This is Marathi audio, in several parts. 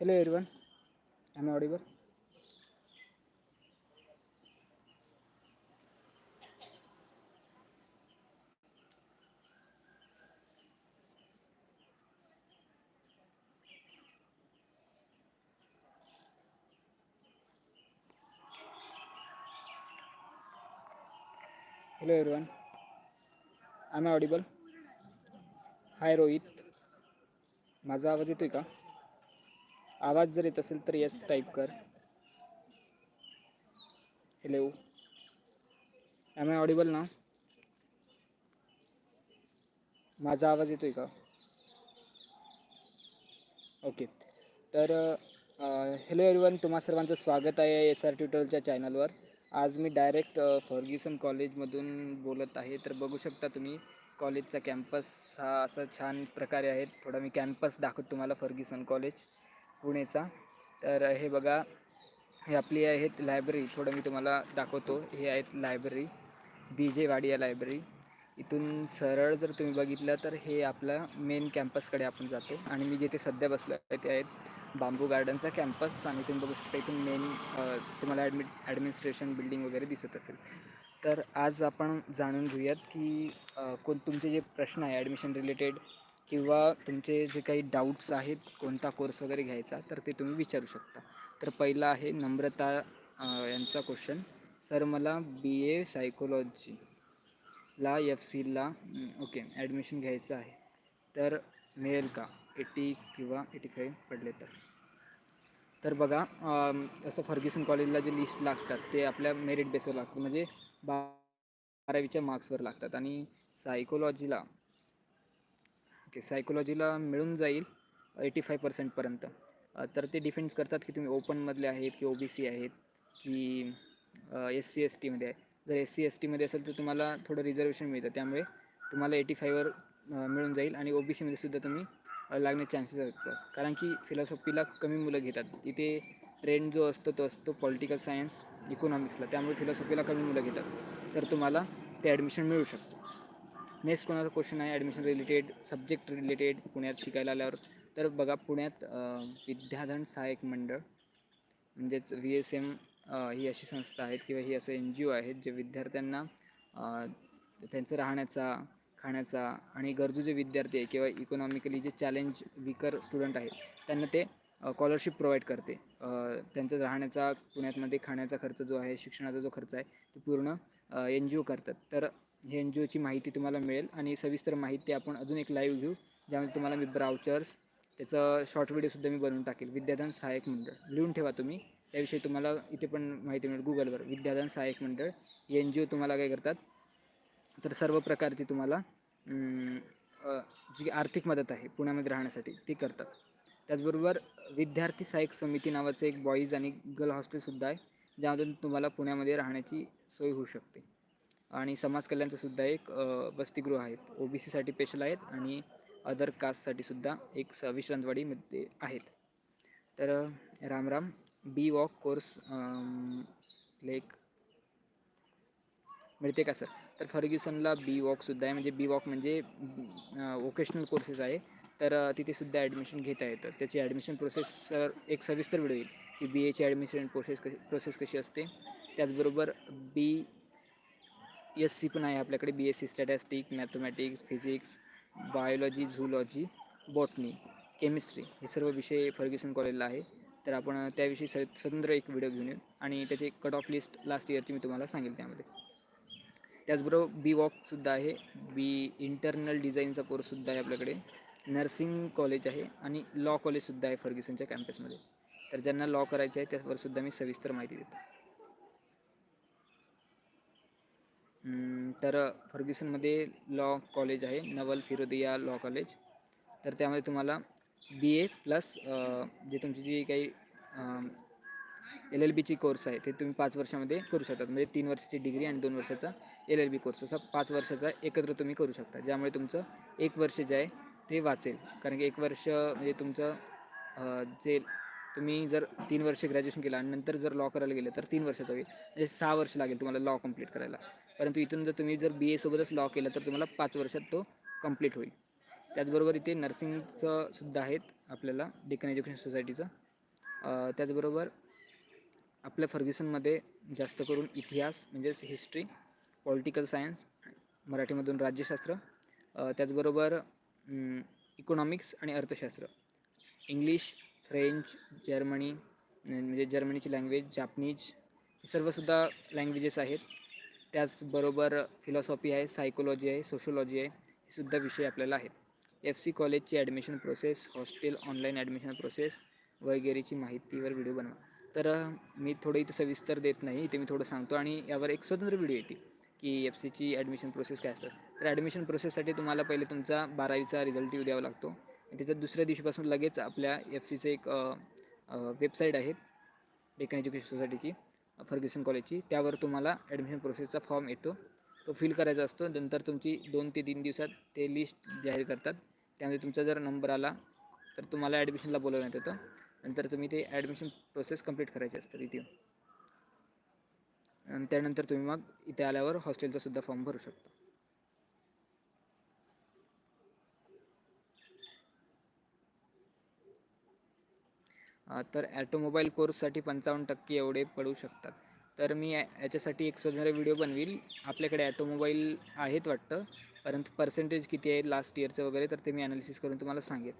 Hello everyone I am audible hello everyone I am audible hi Rohit माझा आवाज येतो आहे का आवाज जर येत असेल तर येस टाईप कर. हॅलो ॲम आय ऑडिबल ना माझा आवाज येतोय का? ओके तर हॅलो एव्हरीवन तुम्हा सर्वांचं स्वागत आहे एस आर ट्युटरच्या चॅनलवर आज मी डायरेक्ट फर्ग्युसन कॉलेजमधून बोलत आहे. तर बघू शकता तुम्ही कॉलेजचा कॅम्पस हा असा छान प्रकारे आहे. थोडा मी कॅम्पस दाखवतो तुम्हाला फर्ग्युसन कॉलेज पुणेचा. तर हे बघा हे आपली आहेत लायब्ररी थोडं मी तुम्हाला दाखवतो. हे आहेत library B J Wadia library इथून सरळ जर तुम्ही बघितलं तर हे आपलं मेन कॅम्पसकडे आपण जातो. आणि मी जिथे सध्या बसलो आहे ते आहेत बांबू गार्डनचा कॅम्पस आणि तुम्ही बघू शकता इथून मेन तुम्हाला ॲडमिट ॲडमिनिस्ट्रेशन बिल्डिंग वगैरे दिसत असेल. तर आज आपण जाणून घेऊयात की कोण तुमचे जे प्रश्न आहे ॲडमिशन रिलेटेड किंवा तुमचे जे काही डाऊट्स आहेत कोणता कोर्स वगैरे घ्यायचा तर ते तुम्ही विचारू शकता. तर पहिला आहे नम्रता यांचा क्वेश्चन सर मला बी ए सायकोलॉजी ला एफ सीला ओके ॲडमिशन घ्यायचं आहे. तर मिळेल का? एटी किंवा एटी फाईव्ह पडले तर. तर बघा असं फर्ग्युसन कॉलेजला जे लिस्ट लागतात ते आपल्या मेरिट बेसवर लागतात. म्हणजे बारावीच्या मार्क्सवर लागतात. आणि सायकोलॉजीला ओके सायकोलॉजीला मिळून जाईल एटी फाय पर्सेंटपर्यंत तर ते डिफेंड्स करतात की तुम्ही ओपनमधले आहेत की ओ बी सी आहेत की एस सी एस टीमध्ये आहे. जर एस सी एस टीमध्ये असेल तर तुम्हाला थोडं रिझर्वेशन मिळतं. त्यामुळे तुम्हाला एटी फायवर मिळून जाईल आणि ओ बी सीमध्ये सुद्धा तुम्ही लागणे चान्सेस असतात कारण की फिलॉसॉफीला कमी मुलं घेतात. तिथे ट्रेंड जो असतो तो असतो पॉलिटिकल सायन्स इकॉनॉमिक्सला त्यामुळे फिलॉसॉफीला कमी मुलं घेतात. तर तुम्हाला ते ॲडमिशन मिळू शकतं. नेक्स्ट कोणाचा क्वेश्चन आहे? ॲडमिशन रिलेटेड सब्जेक्ट रिलेटेड पुण्यात शिकायला आल्यावर. तर बघा पुण्यात विद्याधन सहाय्यक मंडळ म्हणजेच व्ही एस एम ही अशी संस्था आहेत किंवा ही असं एन जी ओ आहेत जे विद्यार्थ्यांना त्यांचं राहण्याचा खाण्याचा आणि गरजू जे विद्यार्थी आहे किंवा इकॉनॉमिकली जे चॅलेंज विकर स्टुडंट आहेत त्यांना ते स्कॉलरशिप प्रोव्हाइड करते. त्यांचं राहण्याचा पुण्यातमध्ये खाण्याचा खर्च जो आहे शिक्षणाचा जो खर्च आहे तो पूर्ण एन जी ओ करतात. तर हे एन जी ओची माहिती तुम्हाला मिळेल आणि सविस्तर माहिती आपण अजून एक लाईव्ह घेऊ ज्यामध्ये तुम्हाला मी ब्राउचर्स त्याचं शॉर्ट व्हिडिओसुद्धा मी बनवून टाकेल. विद्यादान सहाय्यक मंडळ. लिहून ठेवा तुम्ही. त्याविषयी तुम्हाला इथे पण माहिती मिळेल गुगलवर विद्यादान सहाय्यक मंडळ. एन जी ओ तुम्हाला काय करतात? तर सर्व प्रकारची तुम्हाला जी आर्थिक मदत आहे पुण्यामध्ये राहण्यासाठी ती करतात. त्याचबरोबर विद्यार्थी सहाय्यक समिती नावाचं एक बॉईज आणि गर्ल हॉस्टेलसुद्धा आहे ज्यामधून तुम्हाला पुण्यामध्ये राहण्याची सोय होऊ शकते. आणि समाज कल्याणचंसुद्धा एक वसतिगृह आहेत. ओ बी सीसाठी स्पेशल आहेत आणि अदर कास्टसाठी सुद्धा एक स विश्रांतवाडीमध्ये आहेत. तर रामराम बी वॉक कोर्स लेक मिळते का सर तर फर्ग्युसनला बी वॉकसुद्धा आहे. म्हणजे बी वॉक म्हणजे वोकेशनल कोर्सेस आहे. तर तिथेसुद्धा ॲडमिशन घेता येतं. त्याची ॲडमिशन प्रोसेस सर एक सविस्तर व्हिडिओ येईल. की बी एची ॲडमिशन प्रोसेस कशी प्रोसेस कशी असते? त्याचबरोबर बी एस सी पण आहे आपल्याकडे B S C statistic mathematics physics biology zoology botany chemistry हे सर्व विषय फर्ग्युसन कॉलेजला आहे. तर आपण त्याविषयी स स्वतंत्र एक व्हिडिओ घेऊन येऊ आणि त्याची कट ऑफ लिस्ट लास्ट इयरची मी तुम्हाला सांगेल त्यामध्ये. त्याचबरोबर बी वॉकसुद्धा आहे. बी इंटरनल डिझाईनचा कोर्ससुद्धा आहे आपल्याकडे. नर्सिंग कॉलेज आहे आणि लॉ कॉलेजसुद्धा आहे फर्ग्युसनच्या कॅम्पसमध्ये तर ज्यांना लॉ करायचं आहे त्यावरसुद्धा मी सविस्तर माहिती देतो. तर फर्ग्युसनमध्ये लॉ कॉलेज आहे नवल फिरोदिया लॉ कॉलेज. तर त्यामध्ये तुम्हाला बी ए प्लस जे तुमची जी काही एल एल बीची कोर्स आहे ते तुम्ही पाच वर्षामध्ये करू शकता. म्हणजे तीन वर्षाची डिग्री आणि दोन वर्षाचा एल एल बी कोर्स असा पाच वर्षाचा एकत्र तुम्ही करू शकता. ज्यामुळे तुमचं एक वर्ष जे आहे ते वाचेल. कारण की एक वर्ष म्हणजे तुमचं जे तुम्ही जर तीन वर्ष ग्रॅज्युएशन केलं आणि नंतर जर लॉ करायला गेलं तर तीन वर्षाचा होईल. म्हणजे सहा वर्ष लागेल तुम्हाला लॉ कंप्लीट करायला. परंतु इथून जर तुम्ही जर बी एसोबतच लॉ केलं तर तुम्हाला पाच वर्षात तो कंप्लीट होईल. त्याचबरोबर इथे नर्सिंगचं सुद्धा आहेत आपल्याला डेकन एज्युकेशन सोसायटीचं त्याचबरोबर आपल्या फर्ग्युसनमध्ये जास्त करून इतिहास म्हणजेच हिस्ट्री पॉलिटिकल सायन्स मराठीमधून राज्यशास्त्र त्याचबरोबर इकॉनॉमिक्स आणि अर्थशास्त्र. इंग्लिश फ्रेंच जर्मनी म्हणजे जर्मनीची लँग्वेज जापनीज हे सर्वसुद्धा लँग्वेजेस आहेत. त्याचबरोबर फिलॉसॉफी आहे सायकोलॉजी आहे सोशोलॉजी आहे हे सुद्धा विषय आपल्याला आहेत. एफ सी कॉलेजची admission process hostel online admission process वगैरेची माहितीवर व्हिडिओ बनवा. तर मी थोडं इथं सविस्तर देत नाही इथे मी थोडं सांगतो आणि यावर एक स्वतंत्र व्हिडिओ येते की एफ सीची ॲडमिशन प्रोसेस काय असतं. तर ॲडमिशन प्रोसेससाठी तुम्हाला पहिले तुमचा बारावीचा रिझल्ट येऊ द्यावा लागतो. आणि त्याच्यात दुसऱ्या दिवशीपासून लगेच आपल्या एफ सीचं एक वेबसाईट आहे डेकन एज्युकेशन सोसायटीची. फर्ग्युसन कॉलेजची. त्यावर तुम्हाला ॲडमिशन प्रोसेसचा फॉर्म येतो. तो फिल करायचा असतो. नंतर तुमची दोन ते तीन दिवसात ते लिस्ट जाहीर करतात. त्यामध्ये तुमचा जर नंबर आला तर तुम्हाला ॲडमिशनला बोलवण्यात येतं. नंतर तुम्ही ते ॲडमिशन प्रोसेस कंप्लीट करायची असते इथे. आणि त्यानंतर तुम्ही मग इथे आल्यावर हॉस्टेलचा सुद्धा फॉर्म भरू शकता. तर ॲटोमोबाईल कोर्ससाठी पंचावन्न टक्के एवढे पडू शकतात. तर मी या- याच्यासाठी एक स्वतंत्र व्हिडिओ बनवील. आपल्याकडे ॲटोमोबाईल आहेत वाटतं परंतु पर्सेंटेज किती आहे लास्ट इयरचं वगैरे तर ते मी ॲनालिसिस करून तुम्हाला सांगेन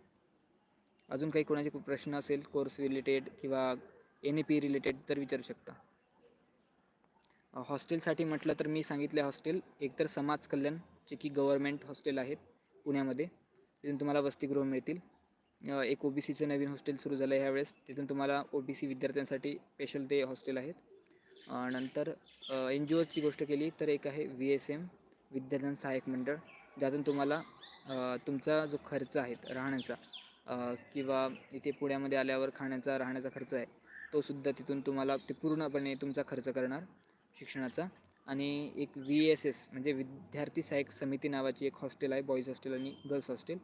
अजून काही कोणाचे प्रश्न असेल कोर्स रिलेटेड किंवा एन ए पी रिलेटेड तर विचारू शकता. हॉस्टेलसाठी म्हटलं तर मी सांगितले हॉस्टेल. एकतर समाज कल्याण जे की गव्हर्मेंट हॉस्टेल आहेत पुण्यामध्ये. तिथून तुम्हाला वसतिगृह मिळतील. एक ओ बी सीचं नवीन हॉस्टेल सुरू झालं आहे ह्यावेळेस. तिथून तुम्हाला ओ बी सी विद्यार्थ्यांसाठी स्पेशल ते हॉस्टेल आहेत. नंतर एन जी ओची गोष्ट केली तर एक आहे व्ही एस एम विद्यार्थ्यां सहाय्यक मंडळ. ज्यातून तुम्हाला तुमचा जो खर्च आहे राहण्याचा किंवा इथे पुण्यामध्ये आल्यावर खाण्याचा राहण्याचा खर्च आहे तो सुद्धा तिथून तुम्हाला ते पूर्णपणे तुमचा खर्च करणार शिक्षणाचा. आणि एक व्ही एस एस म्हणजे विद्यार्थी सहाय्यक समिती नावाची एक हॉस्टेल आहे बॉईज हॉस्टेल आणि गर्ल्स हॉस्टेल.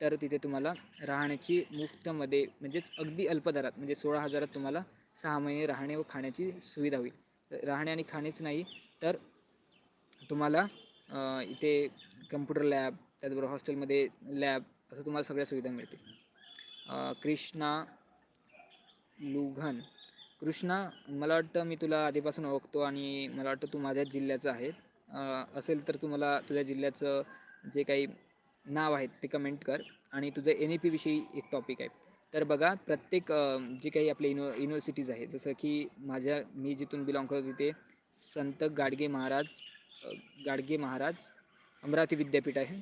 तर तिथे तुम्हाला राहण्याची मुफ्तमध्ये म्हणजेच अगदी अल्प दरात म्हणजे सोळा हजारात तुम्हाला सहा महिने राहणे व खाण्याची सुविधा होईल. राहणे आणि खाणेच नाही तर तुम्हाला इथे कम्प्युटर लॅब त्याचबरोबर हॉस्टेलमध्ये लॅब असं तुम्हाला सगळ्या सुविधा मिळतील. कृष्णा लुघन. कृष्णा मला वाटतं मी तुला आधीपासून ओळखतो आणि मला वाटतं तू माझ्याच जिल्ह्याचं आहे. असेल तर तू मला तुझ्या जिल्ह्याचं जे काही नाव आहेत ते कमेंट कर आणि तुझं एन ई पीविषयी एक टॉपिक आहे. तर बघा प्रत्येक जे काही आपले युनि युनिव्हर्सिटीज आहेत जसं की माझ्या मी जिथून बिलॉंग करतो तिथे संत गाडगे महाराज गाडगे महाराज अमरावती विद्यापीठ आहे.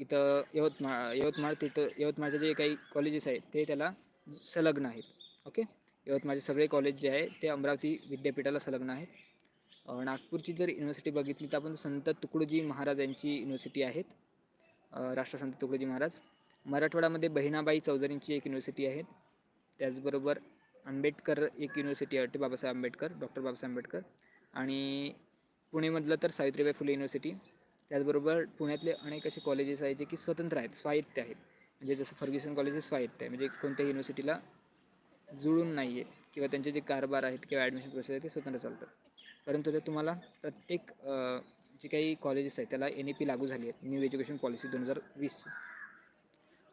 इथं यवतमाळ यवतमाळ तिथं यवतमाळचे जे काही कॉलेजेस आहेत ते त्याला संलग्न आहेत. ओके यवतमाळचे सगळे कॉलेज जे आहे ते अमरावती विद्यापीठाला संलग्न आहेत. नागपूरची जर युनिव्हर्सिटी बघितली तर आपण संत तुकडोजी महाराज यांची युनिव्हर्सिटी आहेत. राष्ट्रसंत तुकडोजी महाराज. मराठवाड्यामध्ये बहिणाबाई चौधरींची एक युनिव्हर्सिटी आहे. त्याचबरोबर आंबेडकर एक युनिव्हर्सिटी आहे बाबासाहेब आंबेडकर डॉक्टर बाबासाहेब आंबेडकर. आणि पुणेमधलं तर सावित्रीबाई फुले युनिव्हर्सिटी त्याचबरोबर पुण्यातले अनेक असे कॉलेजेस आहेत जे की स्वतंत्र आहेत स्वायत्त आहेत. म्हणजे जसं फर्ग्युसन कॉलेज हे स्वायत्त आहे. म्हणजे कोणत्याही युनिव्हर्सिटीला जुळून नाही आहे किंवा त्यांचे जे कारभार आहेत किंवा ॲडमिशन प्रोसेस आहे ते स्वतंत्र चालतात परंतु ते तुम्हाला प्रत्येक जे काही कॉलेजेस आहेत त्याला एन ई पी लागू झाली आहे न्यू एज्युकेशन पॉलिसी दोन हजार वीस.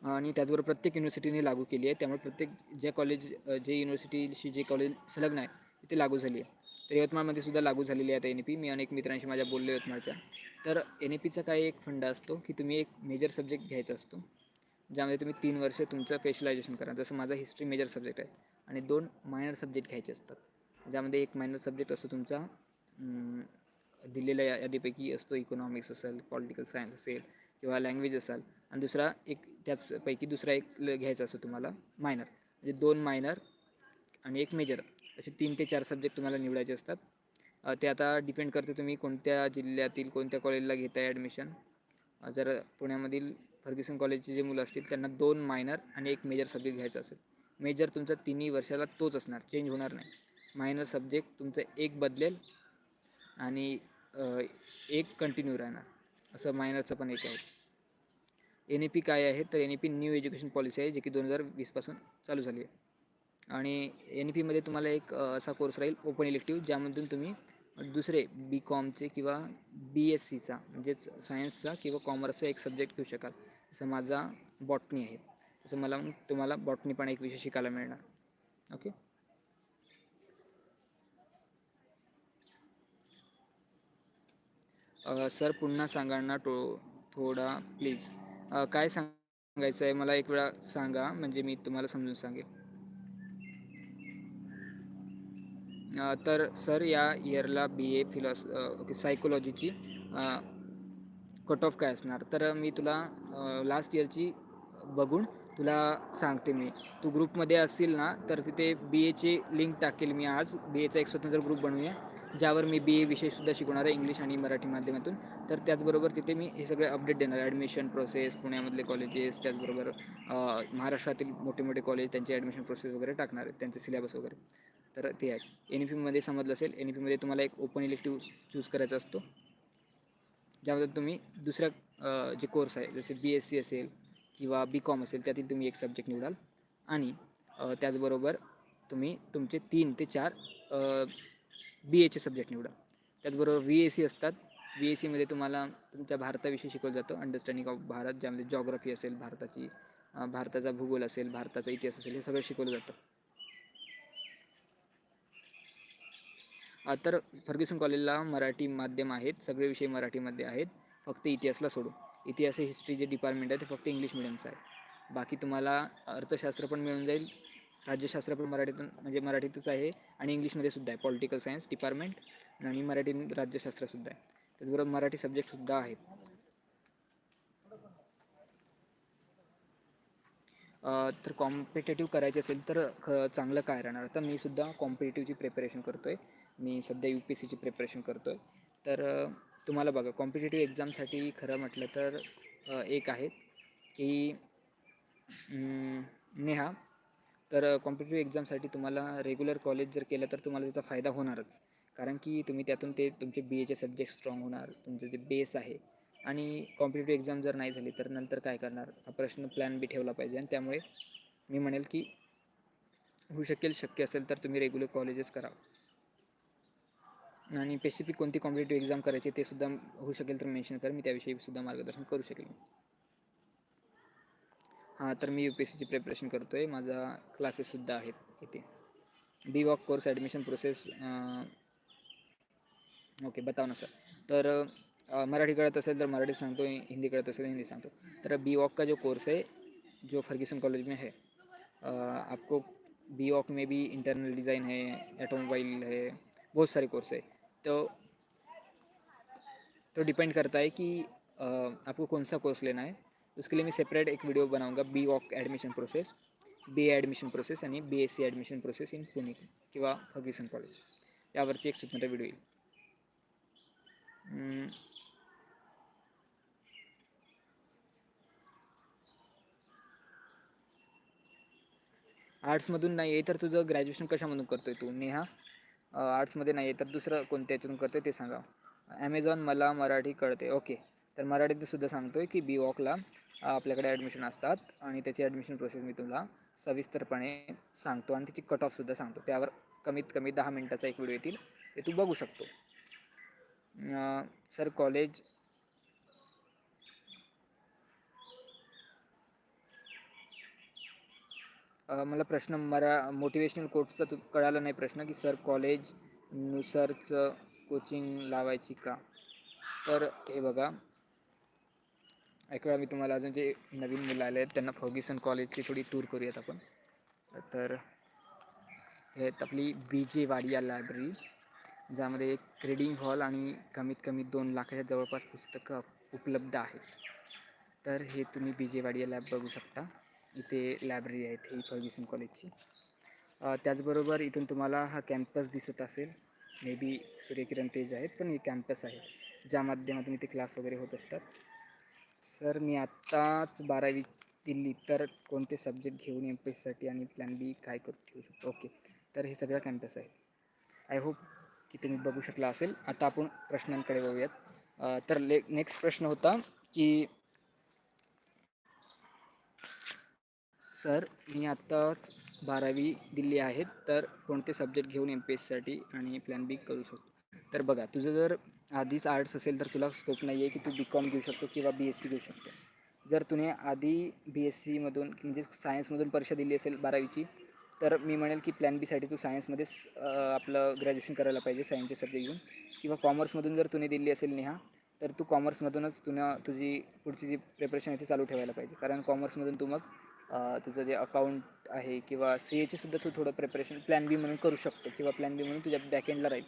आणि त्याचबरोबर प्रत्येक युनिव्हर्सिटीने लागू केली आहे त्यामुळे प्रत्येक ज्या कॉलेज जे युनिव्हर्सिटीशी जे कॉलेज संलग्न आहे ते लागू झाली आहे. तर यवतमाळमध्ये सुद्धा लागू झालेली आहे आता एन ई पी मी अनेक मित्रांशी माझ्या बोललो यवतमाळच्या. तर एन ई पीचा काय एक फंडा असतो की तुम्ही एक मेजर सब्जेक्ट घ्यायचा असतो ज्यामध्ये तुम्ही तीन वर्ष तुमचं स्पेशलायझेशन करा. जसं माझा हिस्ट्री मेजर सब्जेक्ट आहे आणि दोन मायनर सब्जेक्ट घ्यायचे असतात ज्यामध्ये एक मायनर सब्जेक्ट असतो तुमचा दिलेल्या या- यादीपैकी असतो इकॉनॉमिक्स असेल पॉलिटिकल सायन्स असेल किंवा लँग्वेज असेल. आणि दुसरा एक त्याचपैकी दुसरा एक ल- घ्यायचा असतो तुम्हाला मायनर म्हणजे दोन मायनर आणि एक मेजर असे तीन ते चार सब्जेक्ट तुम्हाला निवडायचे असतात. ते आता डिपेंड करते तुम्ही कोणत्या जिल्ह्यातील कोणत्या कॉलेजला घेताय ॲडमिशन जर पुण्यामधील फर्ग्युसन कॉलेजचे जे मुलं असतील त्यांना दोन मायनर आणि एक मेजर सब्जेक्ट घ्यायचा असेल. मेजर तुमचा तिन्ही वर्षाला तोच असणार चेंज होणार नाही. मायनर सब्जेक्ट तुमचं एक बदलेल आणि एक कंटिन्यू राहणार. असं मायनरचं पण एक आहे. एन ई पी काय आहे? तर N E P new education policy आहे जे की दोन हजार वीसपासून चालू झाली आहे. आणि एन ई पीमध्ये तुम्हाला एक असा कोर्स राहील ओपन इलेक्टिव्ह ज्यामधून तुम्ही दुसरे बी कॉमचे किंवा बी एस सीचा म्हणजेच सायन्सचा किंवा कॉमर्सचा एक सब्जेक्ट घेऊ शकाल. जसं माझा बॉटनी आहे. तसं मला तुम्हाला बॉटनी पण एक विषय शिकायला मिळणार. ओके सर पुन्हा सांगा ना तो थोडा प्लीज. काय सांगायचं आहे मला एक वेळा सांगा म्हणजे मी तुम्हाला समजून सांगेल तर सर या इयरला बी ए फिलॉस ओके सायकोलॉजीची कट ऑफ काय असणार? तर मी तुला लास्ट इयरची बघून तुला सांगते मी. तू ग्रुपमध्ये असशील ना तर तिथे बी एची लिंक टाकेल मी आज. बी एचा एक स्वतंत्र ग्रुप बनवूया. ज्यावर मी बी ए विषयसुद्धा शिकवणार आहे इंग्लिश आणि मराठी माध्यमातून. तर त्याचबरोबर तिथे मी हे सगळे अपडेट देणार आहे. ॲडमिशन प्रोसेस पुण्यामधले कॉलेजेस त्याचबरोबर महाराष्ट्रातील मोठे मोठे कॉलेज त्यांची ॲडमिशन प्रोसेस वगैरे टाकणार आहेत. त्यांचे सिलेबस वगैरे. तर ते आहे. एन ई पीमध्ये समजलं असेल एन ई पीमध्ये तुम्हाला एक ओपन इलेक्टिव्ह चूज करायचा असतो. ज्यामध्ये तुम्ही दुसऱ्या जे कोर्स आहे जसे बी एस सी असेल किंवा बी कॉम असेल त्यातील तुम्ही एक सब्जेक्ट निवडाल. आणि त्याचबरोबर तुम्ही तुमचे तीन ते चार बी एचे सब्जेक्ट निवडा. त्याचबरोबर व्ही ए सी असतात. व्ही ए सीमध्ये तुम्हाला तुमच्या भारताविषयी शिकवलं जातं. अंडरस्टँडिंग ऑफ भारत ज्यामध्ये जॉग्रफी असेल भारताची भारताचा भूगोल असेल भारताचा इतिहास असेल हे सगळं शिकवलं जातं. तर फर्ग्युसन कॉलेजला मराठी माध्यम आहेत. सगळे विषय मराठीमध्ये आहेत. फक्त इतिहासला सोडून इतिहास हिस्ट्री जे डिपार्टमेंट आहे ते फक्त इंग्लिश मिडियमचं आहे. बाकी तुम्हाला अर्थशास्त्र पण मिळून जाईल. राज्यशास्त्र पण मराठीतून म्हणजे मराठीतच आहे आणि इंग्लिशमध्ये सुद्धा आहे पॉलिटिकल सायन्स डिपार्टमेंट आणि मराठी राज्यशास्त्रसुद्धा आहे. त्याचबरोबर मराठी सब्जेक्टसुद्धा आहेत. तर कॉम्पिटेटिव्ह करायचे असेल तर ख चांगलं काय राहणार? आता मी सुद्धा कॉम्पिटेटिव्हची प्रिपरेशन करतो आहे मी सध्या यू पी एस सीची प्रिपरेशन करतो आहे तर तुम्हाला बघा कॉम्पिटेटिव्ह एक्झामसाठी खरं म्हटलं तर एक आहे की नेहा तर कॉम्पिटेटिव्ह एक्झामसाठी तुम्हाला रेग्युलर कॉलेज जर केलं तर तुम्हाला त्याचा फायदा होणारच. कारण की तुम्ही त्यातून ते तुमचे बी एचे सब्जेक्ट स्ट्रॉंग होणार तुमचं जे बेस आहे. आणि कॉम्पिटेटिव्ह एक्झाम जर नाही झाली तर नंतर काय करणार? हा प्रश्न प्लॅन बी ठेवला पाहिजे. आणि त्यामुळे मी म्हणेल की होऊ शकेल शक्य असेल तर तुम्ही रेग्युलर कॉलेजेस करा. आणि स्पेसिफिक कोणती कॉम्पिटेटिव्ह एक्झाम करायची ते सुद्धा होऊ शकेल तर मेन्शन कर. मी त्याविषयी सुद्धा मार्गदर्शन करू शकेल. हां तर मी यू पी एस सीची प्रिपरेशन करतो आहे माझा क्लासेससुद्धा आहेत इथे. B voc course admission process okay बताव ना सर तर मराठी कळत असेल तर मराठी सांगतो हिंदी कळत असेल हिंदी सांगतो. तर बी वॉक का जो कोर्स है जो फर्ग्युसन कॉलेज में है आपको बी वॉक में भी इंटरनल डिज़ाइन है ऑटोमोबाइल है बहुत सारे कोर्स है. तो तो डिपेंड करता है कि आपको कौन सा कोर्स लेना है? उसके लिए मैं सेपरेट एक व्हिडिओ बनाऊंगा B voc admission process B A admission process आणि B S C admission process in Pune किंवा फर्ग्युसन कॉलेज यावरती एक स्वतंत्र व्हिडिओ येईल. आर्ट्समधून नाही आहे तर तुझं ग्रॅज्युएशन कशामधून करतोय तू नेहा? आर्ट्समध्ये नाही आहे तर दुसरं कोणत्या याच्यातून करतोय ते सांगा. ॲमेझॉन मला मराठी कळते. ओके तर मराठीत सुद्धा सांगतोय की बी वॉकला आपल्याकडे ॲडमिशन असतात आणि त्याची ॲडमिशन प्रोसेस मी तुम्हाला सविस्तरपणे सांगतो आणि त्याची कट ऑफसुद्धा सांगतो. त्यावर कमीत कमी दहा मिनटाचा एक व्हिडिओ येतील ते तू बघू शकतो. सर कॉलेज मला प्रश्न मरा मोटिवेशनल कोटचा तू कळाला नाही प्रश्न की सर कॉलेज नुसारचं कोचिंग लावायची का? तर हे बघा एक वेळा मी तुम्हाला अजून जे नवीन मुलं आले आहेत त्यांना फर्ग्युसन कॉलेजची थोडी टूर करूयात आपण. तर हे आपली बी जे वाडिया लायब्ररी ज्यामध्ये एक रीडिंग हॉल आणि कमीत कमी दोन लाखाच्या जवळपास पुस्तकं उपलब्ध आहेत. तर हे तुम्ही बी जे वाडिया लॅब बघू शकता. इथे लायब्ररी आहेत ही फर्ग्युसन कॉलेजची. त्याचबरोबर इथून तुम्हाला हा कॅम्पस दिसत असेल. मे बी सूर्यकिरण तेज आहेत पण हे कॅम्पस आहे. ज्या माध्यमातून इथे क्लास वगैरे होत असतात. सर मी आत्ताच बारावी दिली तर कोणते सब्जेक्ट घेऊन एम पी एससाठी आणि प्लॅन बी काय करू ठेवू शकतो? ओके तर हे सगळं कॅम्पस आहे. आय होप की तुम्ही बघू शकला असेल. आता आपण प्रश्नांकडे बघूयात. तर ले नेक्स्ट प्रश्न होता की सर मी आत्ताच बारावी दिली आहेत तर कोणते सब्जेक्ट घेऊन एम पी एससाठी आणि प्लॅन बी करू शकतो? तर बघा तुझं जर आधीच आर्ट्स असेल तर तुला स्कोप नाही आहे की तू बी कॉम घेऊ शकतो किंवा बी एस सी घेऊ शकतो. जर तुने आधी बी एस सीमधून म्हणजे सायन्समधून परीक्षा दिली असेल बारावीची तर मी म्हणेल की प्लॅन बीसाठी तू सायन्समध्येच आपलं ग्रॅज्युएशन करायला पाहिजे सायन्सचे सब्जेक्ट घेऊन. किंवा कॉमर्समधून जर तुने दिली असेल नेहा तर तू कॉमर्समधूनच तुला तुझी पुढची जी प्रिपरेशन आहे ती चालू ठेवायला पाहिजे. कारण कॉमर्समधून तू मग तुझं जे अकाउंट आहे किंवा सी एचीसुद्धा तू थोडं प्रिपरेशन प्लॅन बी म्हणून करू शकतो किंवा प्लॅन बी म्हणून तुझ्या बॅकएंडला राहील.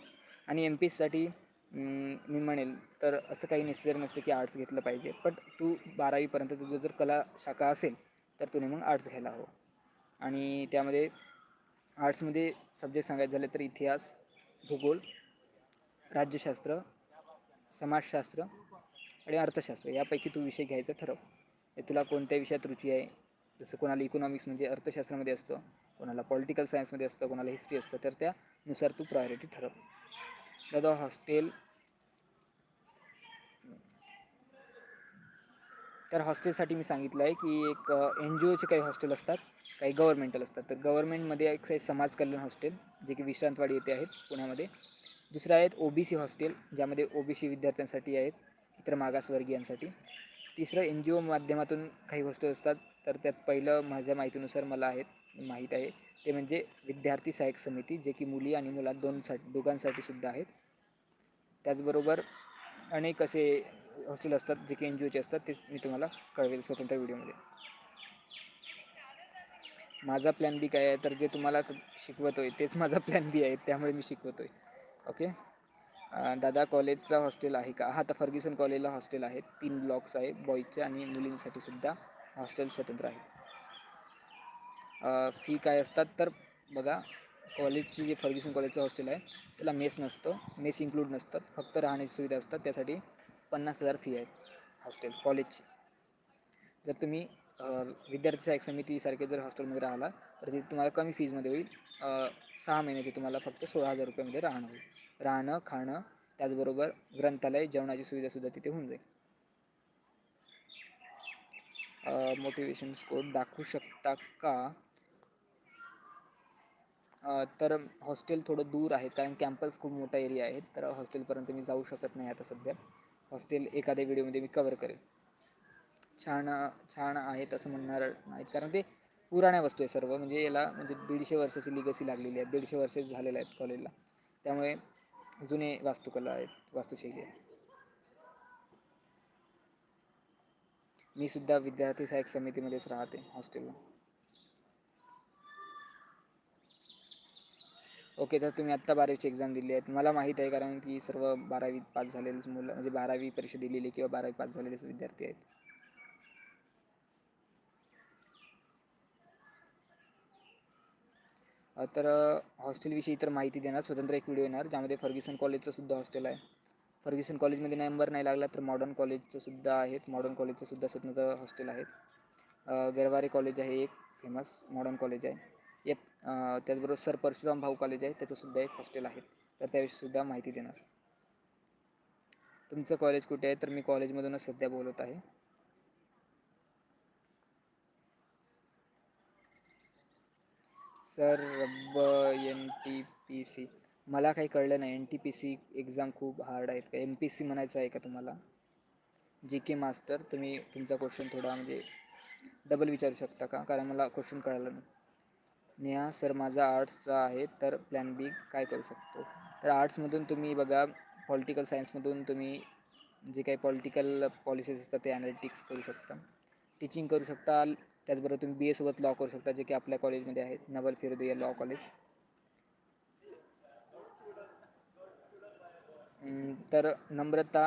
आणि एम पी एससाठी मी म्हणेल तर असं काही नेसेसरी नसतं की आर्ट्स घेतलं पाहिजे. बट तू बारावीपर्यंत तुझं जर कला शाखा असेल तर तुने मग आर्ट्स घ्यायला हवं. आणि त्यामध्ये आर्ट्समध्ये सब्जेक्ट सांगायचे झाले तर इतिहास भूगोल राज्यशास्त्र समाजशास्त्र आणि अर्थशास्त्र. यापैकी तू विषय घ्यायचा ठरव. हे तुला कोणत्या विषयात रुची आहे? जसं कोणाला इकॉनॉमिक्स म्हणजे अर्थशास्त्रामध्ये असतं कोणाला पॉलिटिकल सायन्समध्ये असतं कोणाला हिस्ट्री असतं तर त्यानुसार तू प्रायोरिटी ठरव. दादा हॉस्टेल. तर हॉस्टेलसाठी मी सांगितलं आहे की एक एन जी ओचे काही हॉस्टेल असतात काही गव्हर्मेंटल असतात. तर गव्हर्मेंटमध्ये एक समाज कल्याण हॉस्टेल जे की विश्रांतवाडी येथे आहेत पुण्यामध्ये. दुसरं आहेत ओ बी सी हॉस्टेल ज्यामध्ये ओ बी सी विद्यार्थ्यांसाठी आहेत इतर मागासवर्गीयांसाठी. तिसरं एन जी ओ माध्यमातून काही हॉस्टेल असतात तर त्यात पहिलं माझ्या माहितीनुसार मला आहेत माहीत आहे ते म्हणजे विद्यार्थी सहाय्यक समिती जे की मुली आणि मुला दोनसाठी दोघांसाठी सुद्धा आहेत. त्याचबरोबर अनेक असे हॉस्टेल असतात जे की एन जी ओचे असतात ते मी तुम्हाला कळवेल स्वतंत्र व्हिडिओमध्ये. माझा प्लॅन बी काय आहे? तर जे तुम्हाला शिकवतो आहे तेच माझा प्लॅन बी आहे त्यामुळे मी शिकवतो आहे ओके दादा कॉलेजचा हॉस्टेल आहे का? हा आता फर्ग्युसन कॉलेजला हॉस्टेल आहे. तीन ब्लॉक्स आहे बॉईजचे आणि मुलींसाठी सुद्धा हॉस्टेल स्वतंत्र आहे. फी काय असतात? तर बघा कॉलेजची जे फर्ग्युसन कॉलेजचं हॉस्टेल आहे त्याला मेस नसतं मेस इन्क्लूड नसतात फक्त राहण्याची सुविधा असतात त्यासाठी पन्नास हजार फी आहे हॉस्टेल कॉलेजची. जर तुम्ही विद्यार्थी सहाय्यक समितीसारखे जर हॉस्टेलमध्ये राहिला तर ते तुम्हाला कमी फीजमध्ये होईल सहा महिन्याचे तुम्हाला फक्त सोळा हजार रुपयामध्ये राहणं होईल. राहणं खाणं त्याचबरोबर ग्रंथालय जेवणाची सुविधासुद्धा तिथे होऊन जाईल. मोटिवेशन स्कोर दाखवू शकता का? तर हॉस्टेल थोडं दूर आहेत कारण कॅम्पस खूप मोठा एरिया आहे तर हॉस्टेलपर्यंत मी जाऊ शकत नाही आता सध्या. हॉस्टेल एखाद्या व्हिडिओमध्ये मी कवर करेन छान छान आहेत असं म्हणणार नाहीत कारण ते पुराण्या वस्तू आहे सर्व. म्हणजे याला म्हणजे दीडशे वर्षाची लिगसी लागलेली आहे. दीडशे वर्ष झालेले आहेत कॉलेजला त्यामुळे जुने वास्तुकला आहेत वास्तुशैली आहे. मी सुद्धा विद्यार्थी सहाय्यक समितीमध्येच राहते हॉस्टेलला. ओके तर तुम्ही आत्ता बारावीची एक्झाम दिली आहेत. मला माहीत आहे कारण की सर्व बारावी पास झालेलेच मुलं म्हणजे बारावी परीक्षा दिलेली किंवा बारावी पास झालेलेच विद्यार्थी आहेत. तर हॉस्टेलविषयी तर माहिती देणार. स्वतंत्र एक व्हिडिओ येणार. ज्यामध्ये फर्ग्युसन कॉलेजचं सुद्धा हॉस्टेल आहे. फर्ग्युसन कॉलेजमध्ये नंबर नाही लागला तर मॉडर्न कॉलेजचं सुद्धा आहेत. मॉडर्न कॉलेजचं सुद्धा स्वतंत्र हॉस्टेल आहेत. गरवारे कॉलेज आहे एक. फेमस मॉडर्न कॉलेज आहे. एक त्याचबरोबर सर परशुराम भाऊ कॉलेज आहे त्याचंसुद्धा एक हॉस्टेल आहे. तर त्याविषयीसुद्धा माहिती देणार. तुमचं कॉलेज कुठे आहे? तर मी कॉलेजमधूनच सध्या बोलत आहे. सर रब्ब एन टी पी सी मला काही कळलं नाही. N T P C exam खूप हार्ड आहेत का? एम पी सी म्हणायचं आहे का तुम्हाला? जी के मास्टर तुम्ही तुमचा क्वेश्चन थोडा म्हणजे डबल विचारू शकता का? कारण मला क्वेश्चन कळालं नाही. नेहा सर माझा आर्ट्सचा आहे तर प्लॅन बी काय करू शकतो? तर आर्ट्समधून तुम्ही बघा पॉलिटिकल सायन्समधून तुम्ही जे काही पॉलिटिकल पॉलिसीज असतात ते ॲनालिटिक्स करू शकता. टीचिंग करू शकता त्याचबरोबर तुम्ही बी एसोबत लॉ करू शकता जे की आपल्या कॉलेजमध्ये आहेत नवल फिरोदिया लॉ कॉलेज तर नम्रता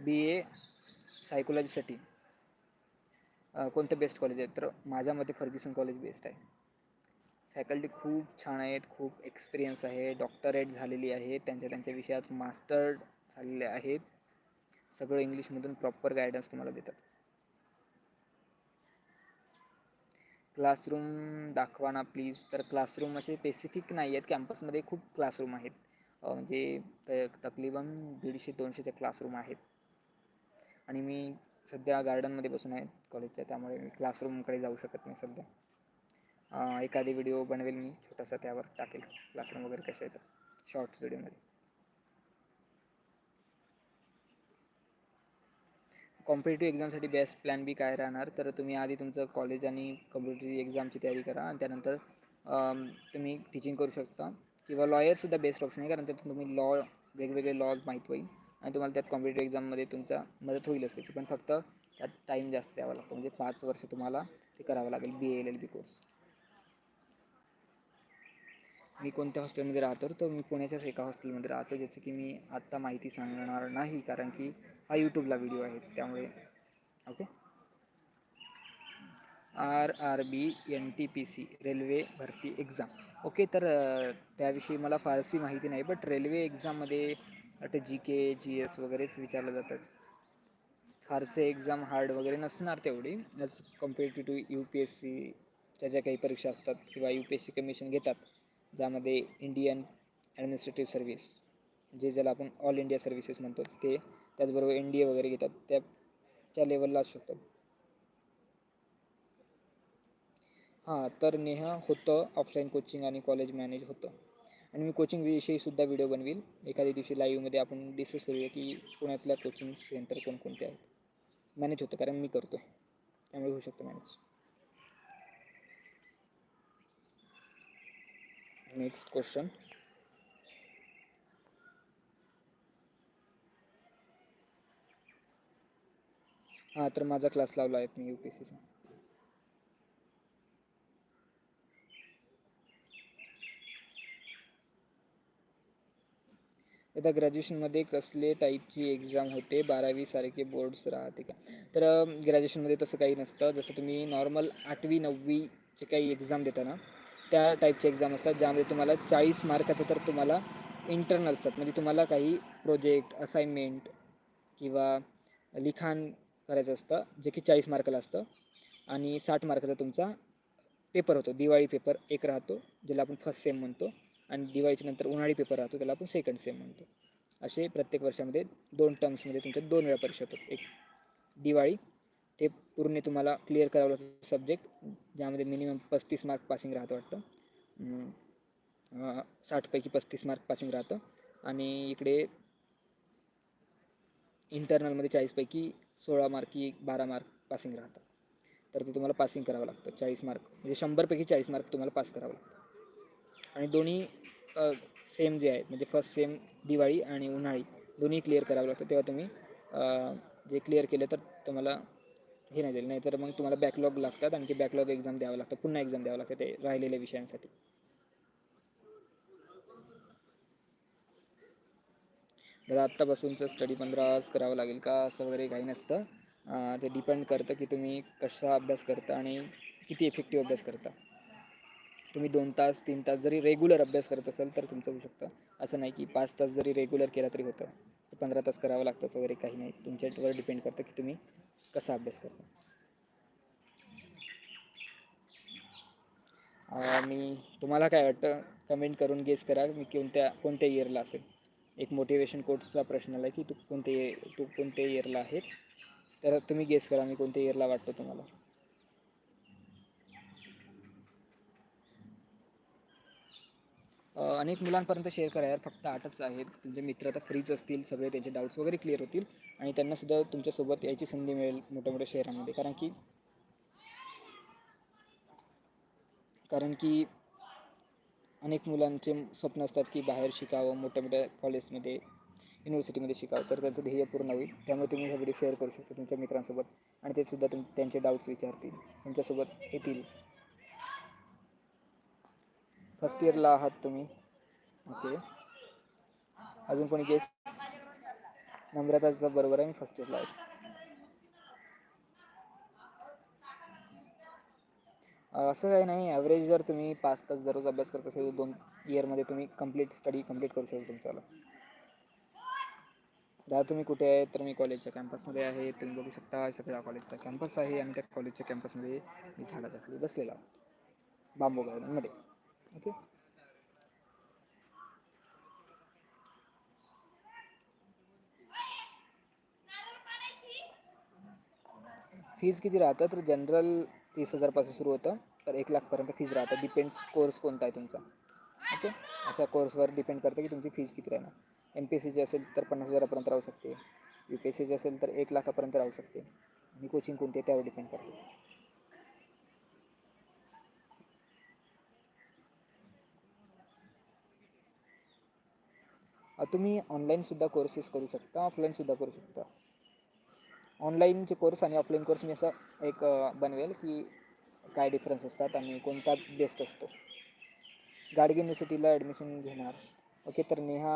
बी ए सायकोलॉजीसाठी कोणतं बेस्ट कॉलेज आहे? तर माझ्या मते फर्ग्युसन कॉलेज बेस्ट आहे. फॅकल्टी खूप छान आहेत खूप एक्सपिरियन्स आहे डॉक्टरेट झालेली आहे त्यांच्या त्यांच्या विषयात मास्टर झालेले आहेत. सगळं इंग्लिशमधून प्रॉपर गायडन्स तुम्हाला देतात. क्लासरूम दाखवा ना प्लीज तर क्लासरूम असे स्पेसिफिक नाही आहेत. कॅम्पसमध्ये खूप क्लासरूम आहेत. म्हणजे त तकरीबन दीडशे दोनशेचे क्लासरूम आहेत. आणि मी सध्या गार्डनमध्ये बसून आहे कॉलेजच्या त्यामुळे मी क्लासरूमकडे जाऊ शकत नाही सध्या. एखादी व्हिडिओ बनवेल मी छोटासा त्यावर टाकेल. क्लासरूम वगैरे कसे येतं शॉर्ट्स व्हिडिओमध्ये कॉम्पिटेटिव्ह एक्झामसाठी बेस्ट प्लॅन बी काय राहणार? तर तुम्ही आधी तुमचं कॉलेज आणि कॉम्पिटेटिव्ह एक्झामची तयारी करा आणि त्यानंतर तुम्ही टीचिंग करू शकता. किंवा लॉयरसुद्धा बेस्ट ऑप्शन आहे कारण त्यातून तुम्ही लॉ वेगवेगळे लॉज माहीत होईल. आणि तुम्हाला त्यात कॉम्पिटेटिव्ह एक्झाममध्ये तुमचा मदत होईलच त्याची. पण फक्त त्यात टाईम जास्त द्यावा लागतो. म्हणजे पाच वर्ष तुम्हाला ते करावं लागेल B L L B course मी कोणत्या हॉस्टेलमध्ये राहतो? तर मी पुण्याच्याच एका हॉस्टेलमध्ये राहतो. ज्याचं की मी आत्ता माहिती सांगणार नाही कारण की हा यूट्यूबला व्हिडिओ आहे. त्यामुळे okay R R B N T P C railway भरती एक्झाम ओके तर त्याविषयी मला फारशी माहिती नाही बट रेल्वे एक्झाममध्ये वाटतं जी के जी एस वगैरेच विचारलं जातं फारसे एक्झाम हार्ड वगैरे नसणार तेवढी. As competitive U P S सीच्या ज्या काही परीक्षा असतात किंवा U P S C commission घेतात ज्यामध्ये इंडियन ॲडमिनिस्ट्रेटिव्ह सर्व्हिस जे ज्याला आपण ऑल इंडिया सर्व्हिसेस म्हणतो ते त्याचबरोबर एन डी ए वगैरे घेतात. त्या त्या लेवलला असू शकतात हां तर नेहा होतं ऑफलाईन कोचिंग आणि कॉलेज मॅनेज होतं. आणि मी कोचिंग सुद्धा व्हिडिओ बनवील. एखाद्या दिवशी लाईव्हमध्ये आपण डिस्कस करूया की पुण्यातल्या कोचिंग सेंटर कोणकोणते आहेत. मॅनेज होतं कारण मी करतो त्यामुळे होऊ शकतं मॅनेज नेक्स्ट क्वेश्चन हां तर माझा क्लास लावला आहे मी यू पी सीचा आता ग्रॅज्युएशनमध्ये कसले टाईपची एक्झाम होते? बारावी सारखे बोर्ड्स राहते का? तर ग्रॅज्युएशनमध्ये तसं काही नसतं. जसं तुम्ही नॉर्मल आठवी नववीचे काही एक्झाम देता ना त्या टाईपचे एक्झाम असतात. ज्यामध्ये तुम्हाला चाळीस मार्काचं तर तुम्हाला इंटरनल असतात म्हणजे तुम्हाला काही प्रोजेक्ट असाइनमेंट किंवा लिखाण करायचं असतं जे की चाळीस मार्काला असतं. आणि साठ मार्काचा तुमचा पेपर होतो. दिवाळी पेपर एक राहतो ज्याला आपण फर्स्ट सेम म्हणतो. आणि दिवाळीच्या नंतर उन्हाळी पेपर राहतो त्याला आपण सेकंड सेम म्हणतो. असे प्रत्येक वर्षामध्ये दोन टर्म्समध्ये तुमच्या दोन वेळा परीक्षा होतात. एक दिवाळी ते पूर्ण तुम्हाला क्लिअर करावं लागतं सब्जेक्ट ज्यामध्ये मिनिमम पस्तीस मार्क पासिंग राहतं वाटतं. साठपैकी पस्तीस मार्क पासिंग राहतं. आणि इकडे इंटरनलमध्ये चाळीसपैकी सोळा मार्की बारा मार्क पासिंग राहतं. तर ते तुम्हाला पासिंग करावं लागतं. चाळीस मार्क म्हणजे शंभरपैकी चाळीस मार्क तुम्हाला पास करावं लागतं. आणि दोन्ही सेम जे आहेत म्हणजे फर्स्ट सेम दिवाळी आणि उन्हाळी दोन्ही क्लिअर करावं लागतं. तेव्हा तुम्ही जे क्लिअर केलं तर तुम्हाला हे नाही जाईल. नाहीतर मग तुम्हाला बॅकलॉग लागतात आणखी बॅकलॉग एक्झाम द्यावं लागतं. पुन्हा एक्झाम द्यावं लागतं ते राहिलेल्या विषयांसाठी. दादा आत्तापासूनचं स्टडी पंधरा आवर्स करावं लागेल का? असं वगैरे काही नसतं. ते डिपेंड करतं की तुम्ही कसा अभ्यास करता आणि किती इफेक्टिव्ह अभ्यास करता. तुम्ही दोन तास तीन तास जरी रेग्युलर अभ्यास करत असाल तर तुमचं होऊ शकतं. असं नाही की पाच तास जरी रेग्युलर केला तरी होतं. तर पंधरा तास करावं लागतं वगैरे काही नाही. तुमच्यावर डिपेंड करतं की तुम्ही कसा अभ्यास करता. मी तुम्हाला काय वाटतं? कमेंट करून गेस करा मी कोणत्या कोणत्या इयरला असेल. एक मोटिवेशन कोर्सचा प्रश्न आला की तू कोणते तू कोणत्या इयरला आहे? तर तुम्ही गेस करा मी कोणत्या इयरला वाटतो तुम्हाला. अनेक मुलांपर्यंत शेअर करा यार. फक्त आठच आहेत. तुमचे मित्र आता फ्रीच असतील सगळे त्यांचे डाऊट्स वगैरे क्लिअर होतील आणि त्यांनासुद्धा तुमच्यासोबत यायची संधी मिळेल मोठ्या मोठ्या शहरामध्ये कारण की कारण की अनेक मुलांचे स्वप्न असतात की बाहेर शिकावं मोठ्या मोठ्या कॉलेजमध्ये युनिव्हर्सिटीमध्ये शिकावं. तर त्यांचं ध्येय पूर्ण होईल. त्यामुळे तुम्ही हा व्हिडिओ शेअर करू शकता तुमच्या मित्रांसोबत आणि ते सुद्धा तुम त्यांचे डाऊट्स विचारतील. तुमच्यासोबत येतील. फर्स्ट इयरला आहात तुम्ही. ओके अजून कोणी गेस नम्रताचा बरोबर आहे मी फर्स्ट इयरला आहे. असं काही नाही ॲव्हरेज जर तुम्ही पाच तास दररोज अभ्यास करत असेल तर दोन इयरमध्ये तुम्ही कंप्लीट स्टडी कंप्लीट करू शकता तुमच्याला. जर तुम्ही कुठे आहे? तर मी कॉलेजच्या कॅम्पसमध्ये आहे. तुम्ही बघू शकता सगळ्या कॉलेजचा कॅम्पस आहे आणि त्या कॉलेजच्या कॅम्पसमध्ये मी झाडाच्या खाली बसलेला आहोत बांबू गार्डनमध्ये ओके फीज किती राहतं तर जनरल तीस हजारपासून सुरू होतं. तर एक लाखपर्यंत फीज राहतं डिपेंड्स कोर्स कोणता आहे तुमचा. ओके अशा कोर्सवर डिपेंड करतं की तुमची फीज किती राहणार. एम पी एस सीची असेल तर पन्नास हजारापर्यंत राहू शकते. यू पी एस सीची असेल तर एक लाखापर्यंत राहू शकते. आणि कोचिंग कोणती आहे त्यावर डिपेंड करते. तुम्ही ऑनलाईनसुद्धा कोर्सेस करू शकता ऑफलाईनसुद्धा करू शकता. ऑनलाईनचे कोर्स आणि ऑफलाईन कोर्स मी असं एक बनवेल की काय डिफरन्स असतात आणि कोणता बेस्ट असतो. गाडगे युनिव्हर्सिटीला ॲडमिशन घेणार. ओके तर नेहा